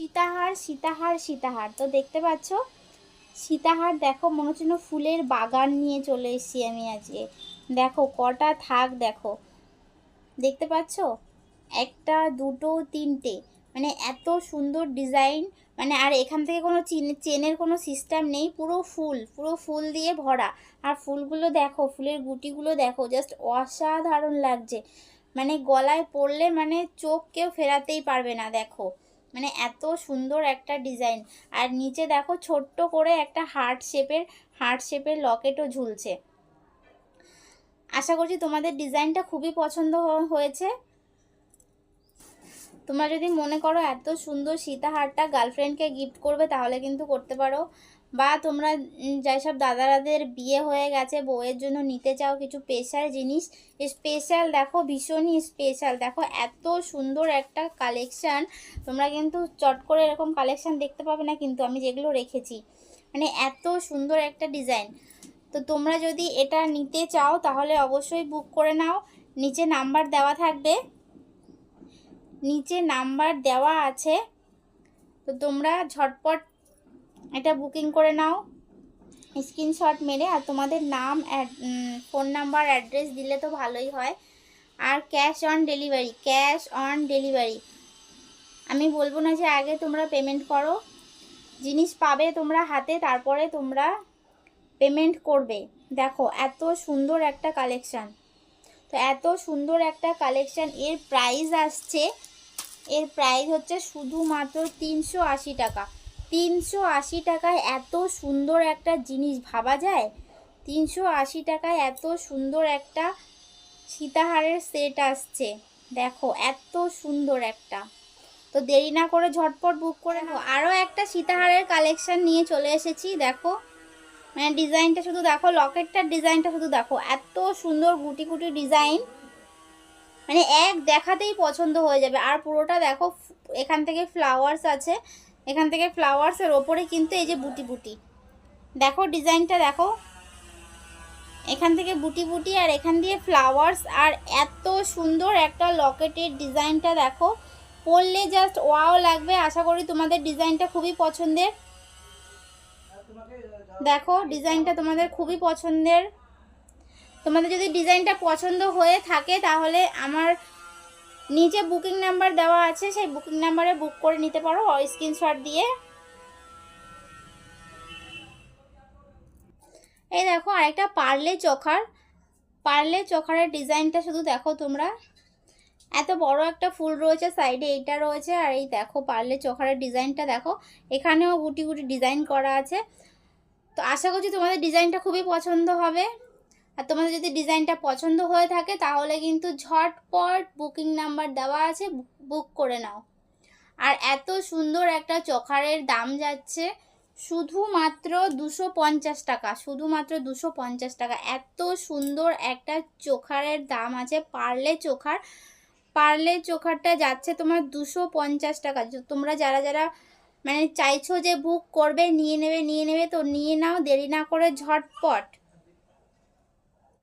সীতাহার সীতাহার সীতাহার। তো দেখতে পাচ্ছ? সীতাহার, দেখো, মনে হচ্ছে ফুলের বাগান নিয়ে চলে এসেছি আমি আজকে। দেখো, কটা থাক, দেখো। দেখতে পাচ্ছ? একটা, দুটো, তিনটে। মানে এত সুন্দর ডিজাইন। মানে আর এখান থেকে কোনো চিন- চেনের কোনো সিস্টেম নেই। পুরো ফুল পুরো ফুল দিয়ে ভরা। আর ফুলগুলো দেখো, ফুলের গুটিগুলো দেখো, জাস্ট অসাধারণ লাগছে। মানে গলায় পড়লে মানে চোখ কেউ ফেরাতেই পারবে না, দেখো। মানে এত সুন্দর একটা ডিজাইন আর নিচে দেখো ছোট্ট করে একটা হার্ট শেপের হার্ট শেপের লকেটও ঝুলছে। আশা করছি তোমাদের ডিজাইনটা খুবই পছন্দ হয়েছে। তোমরা যদি মনে করো এত সুন্দর সীতাহারটা গার্লফ্রেন্ডকে গিফট করবে, তাহলে কিন্তু করতে পারো। বা তোমরা যেসব দাদারাদের বিয়ে হয়ে গেছে, বউয়ের জন্য নিতে চাও কিছু স্পেশাল জিনিস স্পেশাল দেখো, ভীষণই স্পেশাল দেখো, এত সুন্দর একটা কালেকশান তোমরা কিন্তু চট করে এরকম কালেকশান দেখতে পাবে না, কিন্তু আমি যেগুলো রেখেছি। মানে এত সুন্দর একটা ডিজাইন তো তোমরা যদি এটা নিতে চাও, তাহলে অবশ্যই বুক করে নাও। নিচে নাম্বার দেওয়া থাকবে। নিচে নাম্বার দেওয়া আছে। তো তোমরা ঝটপট এটা বুকিং করে নাও। স্ক্রিনশট মেরে আর তোমাদের নাম ফোন নাম্বার অ্যাড্রেস দিলে তো ভালোই হয়। আর cash on delivery cash on delivery আমি বলব না যে আগে তোমরা পেমেন্ট করো। জিনিস পাবে তোমরা হাতে, তারপরে তোমরা পেমেন্ট করবে। দেখো, এত সুন্দর একটা কালেকশান তো এত সুন্দর একটা কালেকশান এর প্রাইস আসছে এর প্রাইস হচ্ছে শুধুমাত্র তিনশো আশি টাকা। তিনশো আশি টাকায় এত সুন্দর একটা জিনিস ভাবা যায়? তিনশো আশি টাকায় এত সুন্দর একটা সীতাহারের সেট আসছে। দেখো, এত সুন্দর একটা। তো দেরি না করে ঝটপট বুক করে নাও। আরও একটা সীতাহারের কালেকশন নিয়ে চলে এসেছি, দেখো। মানে ডিজাইনটা শুধু দেখো লকেটটার ডিজাইনটা শুধু দেখো। এত সুন্দর গুটি গুটি ডিজাইন মানে এক দেখাতেই পছন্দ হয়ে যাবে। আর পুরোটা দেখো, এখান থেকে ফ্লাওয়ার্স আছে। এখান থেকে ফ্লাওয়ার্সের ওপরে কিন্তু এই যে বুটি বুটি। দেখো ডিজাইনটা দেখো। এখান থেকে বুটি বুটি আর এখান দিয়ে ফ্লাওয়ার্স আর এত সুন্দর একটা লকেটের ডিজাইনটা দেখো। পরলে জাস্ট ওয়াও লাগবে। আশা করি তোমাদের ডিজাইনটা খুবই পছন্দের। দেখো, ডিজাইনটা তোমাদের খুবই পছন্দের। তোমাদের যদি ডিজাইনটা পছন্দ হয়ে থাকে, তাহলে আমার নিচে বুকিং নাম্বার দেওয়া আছে, সেই বুকিং নাম্বারে বুক করে নিতে পারো স্ক্রিনশট দিয়ে। এই দেখো, আরেকটা পার্লে চোখার। পার্লে চোখারের ডিজাইনটা শুধু দেখো তোমরা। এত বড় একটা ফুল রয়েছে, সাইডে এইটা রয়েছে, আর এই দেখো পার্লে চোখারের ডিজাইনটা দেখো। এখানেও গুটি গুটি ডিজাইন করা আছে। তো আশা করছি তোমাদের ডিজাইনটা খুবই পছন্দ হবে। আর তোমাদের যদি ডিজাইনটা পছন্দ হয়ে থাকে, তাহলে কিন্তু ঝটপট বুকিং নাম্বার দেওয়া আছে, বুক করে নাও। আর এত সুন্দর একটা চোখারের দাম যাচ্ছে, শুধুমাত্র দুশো পঞ্চাশ টাকা, শুধুমাত্র দুশো পঞ্চাশ টাকা। এত সুন্দর একটা চোখারের দাম আছে, পার্লে চোখার, পার্লে চোখারটা যাচ্ছে তোমার দুশো পঞ্চাশ টাকা। তোমরা যারা যারা মানে চাইছো যে বুক করবে, নিয়ে নেবে নিয়ে নেবে, তো নিয়ে নাও, দেরি না করে ঝটপট।